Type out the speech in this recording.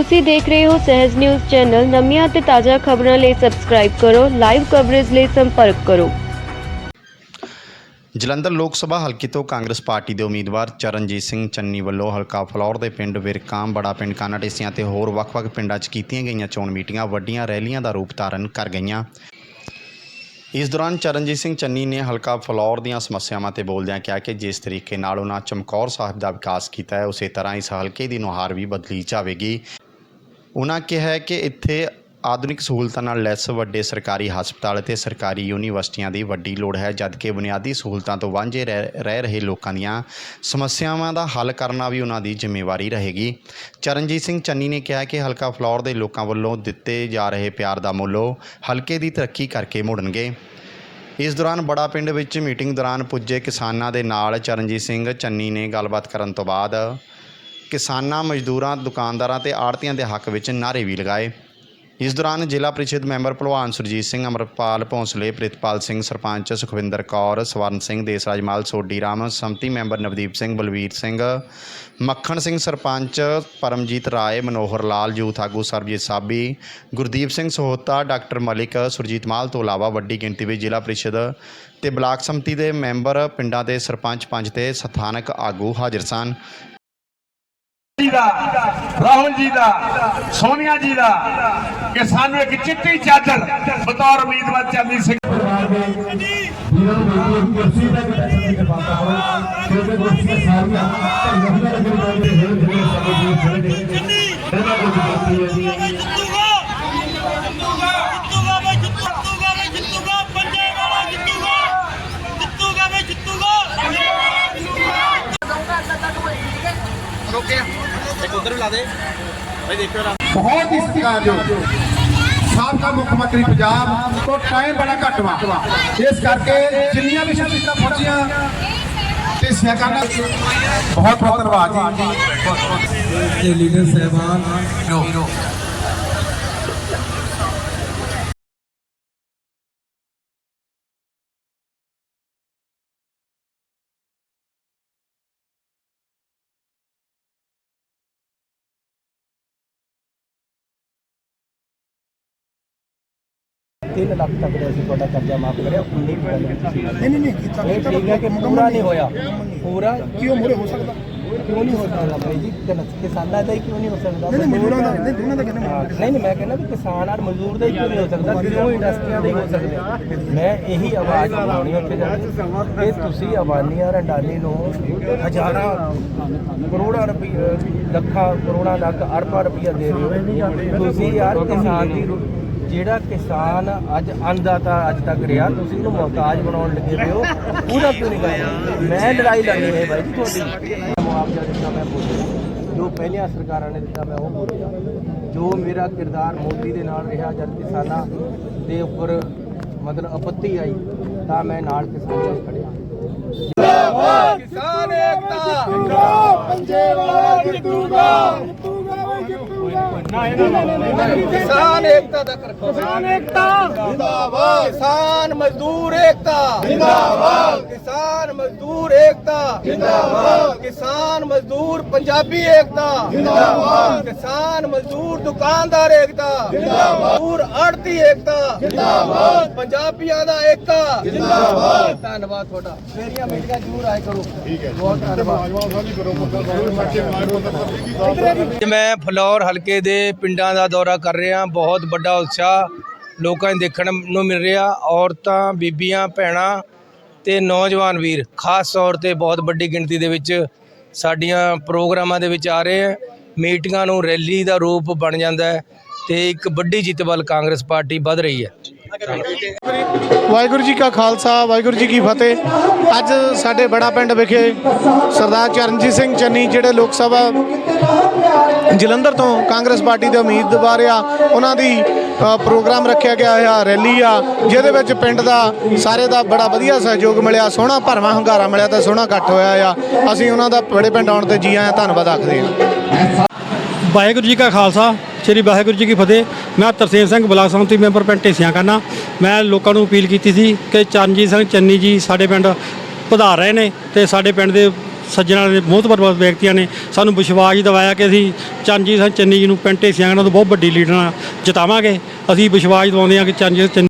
ਤੁਸੀਂ ਦੇਖ ਰਹੇ ਹੋ ਸਹਿਜ ਨਿਊਜ਼ ਚੈਨਲ। ਨਵੀਆਂ ਅਤੇ ਤਾਜ਼ਾ ਖਬਰਾਂ ਲਈ ਸਬਸਕ੍ਰਾਈਬ ਕਰੋ ਲਾਈਵ ਕਵਰੇਜ ਲਈ ਸੰਪਰਕ ਕਰੋ। ਜਲੰਧਰ ਲੋਕ ਸਭਾ ਹਲਕੇ ਤੋਂ ਕਾਂਗਰਸ ਪਾਰਟੀ ਦੇ ਉਮੀਦਵਾਰ ਚਰਨਜੀਤ ਸਿੰਘ ਚੰਨੀ ਵੱਲੋਂ ਹਲਕਾ ਫਲੌਰ ਦੇ ਪਿੰਡ ਵਿਰਕਾਂ ਬੜਾ ਪਿੰਡ ਕਾਨਾਟੇਸੀਆਂ ਤੇ ਹੋਰ ਵੱਖ-ਵੱਖ ਪਿੰਡਾਂ 'ਚ ਕੀਤੀਆਂ ਗਈਆਂ ਚੋਣ ਮੀਟਿੰਗਾਂ, ਵੱਡੀਆਂ ਰੈਲੀਆਂ ਦਾ ਰੂਪ ਧਾਰਨ ਕਰ ਗਈਆਂ। ਇਸ ਦੌਰਾਨ ਚਰਨਜੀਤ ਸਿੰਘ ਚੰਨੀ ਨੇ ਹਲਕਾ ਫਲੌਰ ਦੀਆਂ ਸਮੱਸਿਆਵਾਂ ਤੇ ਬੋਲਦਿਆਂ ਕਿਹਾ ਕਿ ਜਿਸ ਤਰੀਕੇ ਨਾਲ ਉਹਨਾਂ ਚਮਕੌਰ ਸਾਹਿਬ ਦਾ ਵਿਕਾਸ ਕੀਤਾ ਹੈ, ਉਸੇ ਤਰ੍ਹਾਂ ਇਸ ਹਲਕੇ ਦੀ ਨੁਹਾਰ ਵੀ ਬਦਲੀ ਜਾਵੇਗੀ। ਉਹਨਾਂ ਕਿਹਾ ਕਿ ਇੱਥੇ ਆਧੁਨਿਕ ਸਹੂਲਤਾਂ ਨਾਲ ਲੈਸ ਵੱਡੇ ਸਰਕਾਰੀ ਹਸਪਤਾਲ ਅਤੇ ਸਰਕਾਰੀ ਯੂਨੀਵਰਸਿਟੀਆਂ ਦੀ ਵੱਡੀ ਲੋੜ ਹੈ ਜਦਕਿ ਬੁਨਿਆਦੀ ਸਹੂਲਤਾਂ ਤੋਂ ਵਾਂਝੇ ਰਹਿ ਰਹਿ ਰਹੇ ਲੋਕਾਂ ਦੀਆਂ ਸਮੱਸਿਆਵਾਂ ਦਾ ਹੱਲ ਕਰਨਾ ਵੀ ਉਹਨਾਂ ਦੀ ਜ਼ਿੰਮੇਵਾਰੀ ਰਹੇਗੀ। ਚਰਨਜੀਤ ਸਿੰਘ ਚੰਨੀ ਨੇ ਕਿਹਾ ਕਿ ਹਲਕਾ ਫਲੌਰ ਦੇ ਲੋਕਾਂ ਵੱਲੋਂ ਦਿੱਤੇ ਜਾ ਰਹੇ ਪਿਆਰ ਦਾ ਮੁੱਲ ਉਹ ਹਲਕੇ ਦੀ ਤਰੱਕੀ ਕਰਕੇ ਮੁੜਨਗੇ। ਇਸ ਦੌਰਾਨ ਬੜਾ ਪਿੰਡ ਵਿੱਚ ਮੀਟਿੰਗ ਦੌਰਾਨ ਪੁੱਜੇ ਕਿਸਾਨਾਂ ਦੇ ਨਾਲ ਚਰਨਜੀਤ ਸਿੰਘ ਚੰਨੀ ਨੇ ਗੱਲਬਾਤ ਕਰਨ ਤੋਂ ਬਾਅਦ ਕਿਸਾਨਾਂ, ਮਜ਼ਦੂਰਾਂ, ਦੁਕਾਨਦਾਰਾਂ ਤੇ ਆੜ੍ਹਤੀਆਂ ਦੇ ਹੱਕ ਵਿੱਚ ਨਾਅਰੇ ਵੀ ਲਗਾਏ। ਇਸ ਦੌਰਾਨ ਜ਼ਿਲ੍ਹਾ ਪ੍ਰੀਸ਼ਦ ਮੈਂਬਰ ਭਲਵਾਨ ਸੁਰਜੀਤ ਸਿੰਘ, ਅਮਰਪਾਲ ਭੌਂਸਲੇ, ਪ੍ਰਿਤਪਾਲ ਸਿੰਘ, ਸਰਪੰਚ ਸੁਖਵਿੰਦਰ ਕੌਰ, ਸਵਰਨ ਸਿੰਘ ਦੇਸਰਾਜ ਮਾਲ ਸੋਢੀ ਰਾਮ, ਸੰਮਤੀ ਮੈਂਬਰ ਨਵਦੀਪ ਸਿੰਘ, ਬਲਵੀਰ ਸਿੰਘ, ਮੱਖਣ ਸਿੰਘ, ਸਰਪੰਚ ਪਰਮਜੀਤ ਰਾਏ, ਮਨੋਹਰ ਲਾਲ ਯੂਥ ਆਗੂ ਸਰਬਜੀਤ ਸਾਬੀ, ਗੁਰਦੀਪ ਸਿੰਘ ਸਹੋਤਾ, ਡਾਕਟਰ ਮਲਿਕ, ਸੁਰਜੀਤ ਮਾਲ ਤੋਂ ਇਲਾਵਾ ਵੱਡੀ ਗਿਣਤੀ ਵਿੱਚ ਜ਼ਿਲ੍ਹਾ ਪ੍ਰੀਸ਼ਦ ਤੇ ਬਲਾਕ ਸੰਮਤੀ ਦੇ ਮੈਂਬਰ, ਪਿੰਡਾਂ ਦੇ ਸਰਪੰਚ ਪੰਚ ਤੇ ਸਥਾਨਕ ਆਗੂ ਹਾਜ਼ਰ ਸਨ। ਜੀ ਦਾ, ਰਾਹੁਲ ਜੀ ਦਾ, ਸੋਨੀਆ ਜੀ ਦਾ, ਕਿ ਸਾਨੂੰ ਇੱਕ ਚਿੱਟੀ ਚਾਦਰ ਬਤੌਰ ਉਮੀਦਵਾਰ ਚੰਨੀ ਸਿੰਘ ਜਿਹਨਾਂ ਨੂੰ ਕੁਰਸੀ ਤੱਕ ਬੈਠਣ ਦੀ। ਪਾਤਾ ਹੋਵੇ ਕਿਉਂਕਿ ਕੁਰਸੀਆਂ ਸਾਰੀਆਂ ਢੰਗਾਂ ਦੇ ਦੇ ਹੋਏ ਜਿਹੜੇ ਸਾਡੇ ਜੀ ਖੜੇ ਨੇ ਇਹਨਾਂ ਨੂੰ ਬੇਨਤੀ ਹੈ ਜੀ ਬਹੁਤ ਹੀ ਸਤਿਕਾਰਯੋਗ ਸਾਬਕਾ ਮੁੱਖ ਮੰਤਰੀ ਪੰਜਾਬ ਤੋਂ ਟਾਈਮ ਬੜਾ ਘੱਟ ਵਾ ਇਸ ਕਰਕੇ ਜਿੰਨੀਆਂ ਵੀ ਸ਼ਖਸੀਅਤਾਂ ਪਹੁੰਚੀਆਂ ਤੇ ਸਿਆਕਾਨਾ ਬਹੁਤ ਬਹੁਤ ਧੰਨਵਾਦ ਜੀ ਦੇ ਲੀਡਰ ਸਹਿਬਾਨ ਤਿੰਨ ਲੱਖ ਤੱਕ ਦਾ ਅਸੀਂ ਤੁਹਾਡਾ ਕਰਜ਼ਾ ਮਾਫ ਕਰਿਆ 19 ਮਿੰਟ ਵਿੱਚ ਤੁਸੀਂ ਨਹੀਂ ਨਹੀਂ ਨਹੀਂ ਕੀਤਾ ਇਹ ਠੀਕ ਹੈ ਕਿ ਪੂਰਾ ਨਹੀਂ ਹੋਇਆ। ਪੂਰਾ ਕਿਉਂ ਮੂਰੇ ਹੋ ਸਕਦਾ ਕਿਉਂ ਨਹੀਂ ਹੋ ਸਕਦਾ ਭਾਈ ਜੀ? ਕਿਸਾਨਾਂ ਦਾ ਹੀ ਕਿਉਂ ਨਹੀਂ ਹੋ ਸਕਦਾ? ਨਹੀਂ ਮਜ਼ਦੂਰਾਂ ਦਾ ਨਹੀਂ ਦੋਨਾਂ ਦਾ ਕਹਿੰਦੇ ਨਹੀਂ ਨਹੀਂ ਮੈਂ ਕਹਿੰਦਾ ਵੀ ਕਿਸਾਨ ਔਰ ਮਜ਼ਦੂਰ ਦਾ ਹੀ ਕਿਉਂ ਨਹੀਂ ਹੋ ਸਕਦਾ? ਕਿਉਂ ਇੰਡਸਟਰੀਆਂ ਦਾ ਹੀ ਹੋ ਸਕਦਾ ਮੈਂ ਇਹੀ ਆਵਾਜ਼ ਉਠਾਉਣੀ ਉੱਥੇ ਜਾ ਕੇ ਕਿ ਤੁਸੀਂ ਅਵਾਨੀਆਂ ਰੰਡਾਨੀ ਨੂੰ ਹਜ਼ਾਰਾਂ ਕਰੋੜਾਂ ਰੁਪਏ ਲੱਖਾਂ ਕਰੋੜਾਂ ਲੱਖ ਅਰਬਾਂ ਰੁਪਈਆ ਦੇ ਰਹੇ ਹੋ। ਤੁਸੀਂ ਯਾਰ ਕਿਸਾਨ ਦੀ ਜਿਹੜਾ ਕਿਸਾਨ ਅੱਜ ਅੰਨਦਾਤਾ ਅੱਜ ਤੱਕ ਰਿਹਾ ਤੁਸੀਂ ਉਹਨੂੰ ਮੁਹਤਾਜ ਬਣਾਉਣ ਲੱਗੇ ਪਏ ਹੋ ਉਹਦਾ ਕਿਉਂ ਨਹੀਂ ਕਰ ਮੈਂ ਲੜਾਈ ਲੜਨੀ ਹੈ ਬਾਈ ਜੀ ਤੁਹਾਡੀ। ਮੁਆਵਜ਼ਾ ਦਿੱਤਾ ਮੈਂ ਬੋਲਿਆ ਜੋ ਪਹਿਲੀਆਂ ਸਰਕਾਰਾਂ ਨੇ ਦਿੱਤਾ ਮੈਂ ਉਹ ਬੋਲਿਆ ਜੋ ਮੇਰਾ ਕਿਰਦਾਰ ਮੋਦੀ ਦੇ ਨਾਲ ਰਿਹਾ ਜਦ ਕਿਸਾਨਾਂ ਦੇ ਉੱਪਰ ਮਤਲਬ ਆਪੱਤੀ ਆਈ ਤਾਂ ਮੈਂ ਨਾਲ ਕਿਸਾਨਾਂ ਨਾਲ ਖੜਿਆ। ਕਿਸਾਨ ਏਕਤਾ! ਪੰਜੇ ਵਾਲਾ ਜਿੱਤੂਗਾ। ਕਿਸਾਨ ਏਕਤਾ ਦਾ ਕਰਖੋ ਕਿਸਾਨ ਏਕਤਾ। ਜਿੰਦਾਬਾਦ। ਕਿਸਾਨ ਮਜ਼ਦੂਰ ਏਕਤਾ। ਜਿੰਦਾਬਾਦ। ਕਿਸਾਨ ਮਜ਼ਦੂਰ ਏਕਤਾ। ਜਿੰਦਾਬਾਦ। ਕਿਸਾਨ ਮਜ਼ਦੂਰ ਪੰਜਾਬੀ ਏਕਤਾ। ਜਿੰਦਾਬਾਦ। ਕਿਸਾਨ ਮਜ਼ਦੂਰ ਦੁਕਾਨਦਾਰ ਏਕਤਾ। ਜਿੰਦਾਬਾਦ। ਮਜ਼ਦੂਰ ਆੜਤੀ ਏਕਤਾ। ਜਿੰਦਾਬਾਦ। ਪੰਜਾਬੀਆਂ ਦਾ ਏਕਤਾ। ਜਿੰਦਾਬਾਦ। ਧੰਨਵਾਦ ਤੁਹਾਡਾ। ਮੇਰੀਆਂ ਮੀਟਿੰਗਾਂ ਜ਼ਰੂਰ ਆਏ ਕਰੋ। ਠੀਕ ਹੈ ਬਹੁਤ ਧੰਨਵਾਦ। ਮੈਂ ਫਲੌਰ ਹਲਕੇ ਦੇ ਪਿੰਡਾਂ ਦਾ ਦੌਰਾ ਕਰ ਰਿਹਾ ਬਹੁਤ ਵੱਡਾ ਉਤਸ਼ਾਹ ਲੋਕਾਂ ਨੂੰ ਦੇਖਣ ਨੂੰ ਮਿਲ ਰਿਹਾ। ਔਰਤਾਂ, ਬੀਬੀਆਂ, ਭੈਣਾਂ ਤੇ ਨੌਜਵਾਨ ਵੀਰ, ਖਾਸ ਤੌਰ ਤੇ ਬਹੁਤ ਵੱਡੀ ਗਿਣਤੀ ਦੇ ਵਿੱਚ ਸਾਡੀਆਂ ਪ੍ਰੋਗਰਾਮਾਂ ਦੇ ਵਿੱਚ ਆ ਰਹੇ ਹੈ। ਮੀਟਿੰਗਾਂ ਨੂੰ ਰੈਲੀ ਦਾ ਰੂਪ ਬਣ ਜਾਂਦਾ ਹੈ ਤੇ ਇੱਕ ਵੱਡੀ ਜਿੱਤ ਵੱਲ ਕਾਂਗਰਸ ਪਾਰਟੀ ਵੱਧ ਰਹੀ ਹੈ। ਵਾਹਿਗੁਰੂ ਜੀ ਕਾ ਖਾਲਸਾ, ਵਾਹਿਗੁਰੂ ਜੀ ਕੀ ਫਤਿਹ। ਅੱਜ ਸਾਡੇ ਬੜਾ ਪਿੰਡ ਵਿਖੇ ਸਰਦਾਰ ਚਰਨਜੀਤ ਸਿੰਘ ਚੰਨੀ, ਜਿਹੜੇ ਲੋਕ ਸਭਾ ਜਲੰਧਰ ਤੋਂ ਕਾਂਗਰਸ ਪਾਰਟੀ ਦੇ ਉਮੀਦਵਾਰ ਆ, ਉਹਨਾਂ ਦੀ ਪ੍ਰੋਗਰਾਮ ਰੱਖਿਆ ਗਿਆ ਆ ਰੈਲੀ ਆ, ਜਿਹਦੇ ਵਿੱਚ ਪਿੰਡ ਦਾ ਸਾਰੇ ਦਾ ਬੜਾ ਵਧੀਆ ਸਹਿਯੋਗ ਮਿਲਿਆ, ਸੋਹਣਾ ਭਰਵਾਂ ਹੰਗਾਰਾ ਮਿਲਿਆ ਤੇ ਸੋਹਣਾ ਇਕੱਠ ਹੋਇਆ ਆ। ਅਸੀਂ ਉਹਨਾਂ ਦਾ ਬੜੇ ਪਿੰਡ ਆਉਣ ਤੇ ਜੀ ਆਇਆਂ, ਧੰਨਵਾਦ ਆਖਦੇ ਹਾਂ। ਵਾਹਿਗੁਰੂ ਜੀ ਕਾ ਖਾਲਸਾ, ਸ੍ਰੀ ਵਾਹਿਗੁਰੂ ਜੀ ਕੀ ਫਤਿਹ। ਮੈਂ ਤਰਸੇਮ ਸਿੰਘ ਬਲਾਕ ਸੰਮਤੀ ਮੈਂਬਰ ਪਿੰਡ ਢੇਸੀਆਂ ਕਰਨਾ। ਮੈਂ ਲੋਕਾਂ ਨੂੰ ਅਪੀਲ ਕੀਤੀ ਸੀ ਕਿ ਚਰਨਜੀਤ ਸਿੰਘ ਚੰਨੀ ਜੀ ਸਾਡੇ ਪਿੰਡ ਪਧਾਰ ਰਹੇ ਨੇ ਤੇ ਸਾਡੇ ਪਿੰਡ ਦੇ ਸੱਜਣਾਂ ਦੇ ਮੋਹਤਬਰ ਵਿਅਕਤੀਆਂ ਨੇ। ਸਾਨੂੰ ਵਿਸ਼ਵਾਸ ਦਿਵਾਇਆ ਕਿ ਅਸੀਂ ਚਰਨਜੀਤ ਸਿੰਘ ਚੰਨੀ ਜੀ ਨੂੰ ਪਿੰਡ ਢੇਸੀਆਂ ਤੋਂ ਬਹੁਤ ਵੱਡੀ ਲੀਡਰ ਨਾਲ ਜਿਤਾਵਾਂਗੇ। ਅਸੀਂ ਵਿਸ਼ਵਾਸ ਦਿਵਾਉਂਦੇ ਹਾਂ ਕਿ ਚਰਨਜੀਤ ਚੰਨੀ